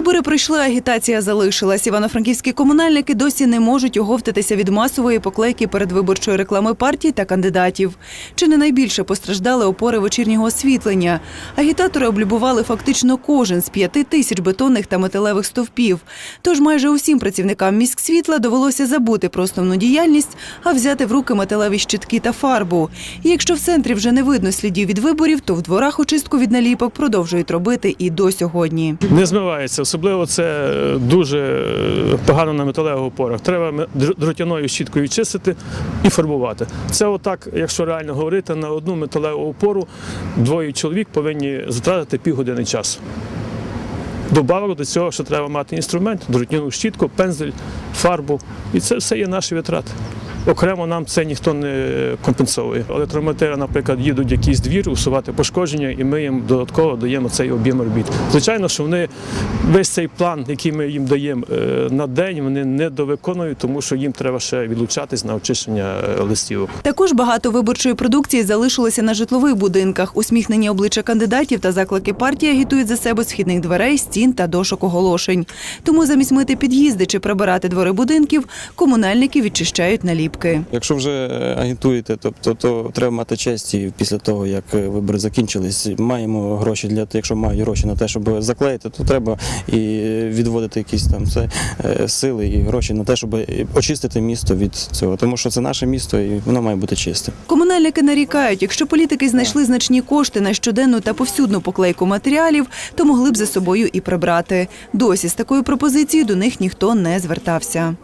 Вибори пройшли, агітація залишилась. Івано-франківські комунальники досі не можуть оговтатися від масової поклейки передвиборчої реклами партій та кандидатів. Чи не найбільше постраждали опори вечірнього освітлення? Агітатори облюбували фактично кожен з п'яти тисяч бетонних та металевих стовпів. Тож майже усім працівникам міськсвітла довелося забути про основну діяльність, а взяти в руки металеві щитки та фарбу. І якщо в центрі вже не видно слідів від виборів, то в дворах очистку від наліпок продовжують робити і до сьогодні. Не змивається, особливо це дуже погано на металевих опорах. Треба дротяною щіткою чистити і фарбувати. Це отак, якщо реально говорити, на одну металеву опору двоє чоловік повинні затратити півгодини часу. Добавок до цього, що треба мати інструмент, дротяну щітку, пензель, фарбу. І це все є наші витрати. Окремо нам це ніхто не компенсовує. Електромонтери, наприклад, їдуть в якийсь двір усувати пошкодження, і ми їм додатково даємо цей об'єм робіт. Звичайно, що вони весь цей план, який ми їм даємо е, на день, вони не довиконують, тому що їм треба ще відлучатись на очищення е, листівок. Також багато виборчої продукції залишилося на житлових будинках. Усміхнені обличчя кандидатів та заклики партії агітують за себе з вхідних дверей, стін та дошок оголошень. Тому замість мити під'їзди чи прибирати двори будинків, комунальники відчищають наліпки. Якщо вже е, агітуєте, тобто то треба мати честь і після того, як е, вибори закінчились, маємо гроші для якщо мають гроші на те, щоб заклеїти, то треба і відводити якісь там це е, сили і гроші на те, щоб очистити місто від цього. Тому що це наше місто і воно має бути чисте. Комунальники нарікають, якщо політики знайшли значні кошти на щоденну та повсюдну поклейку матеріалів, то могли б за собою і прибрати. Досі з такою пропозицією до них ніхто не звертався.